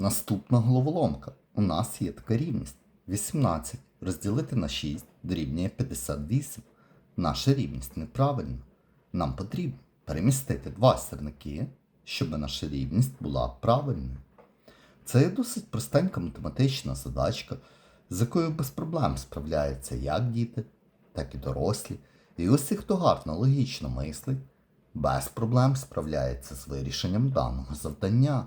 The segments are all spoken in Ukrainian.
Наступна головоломка. У нас є така рівність. 18 розділити на 6 дорівнює 58. Наша рівність неправильна. Нам потрібно перемістити два сірники, щоб наша рівність була правильною. Це є досить простенька математична задачка, з якою без проблем справляються як діти, так і дорослі. І усі, хто гарно логічно мислить, без проблем справляється з вирішенням даного завдання.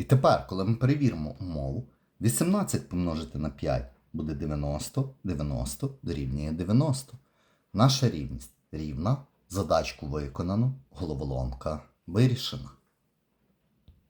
І тепер, коли ми перевіримо умову, 18 помножити на 5 буде 90, 90 дорівнює 90. Наша рівність рівна, задачку виконано, головоломка вирішена.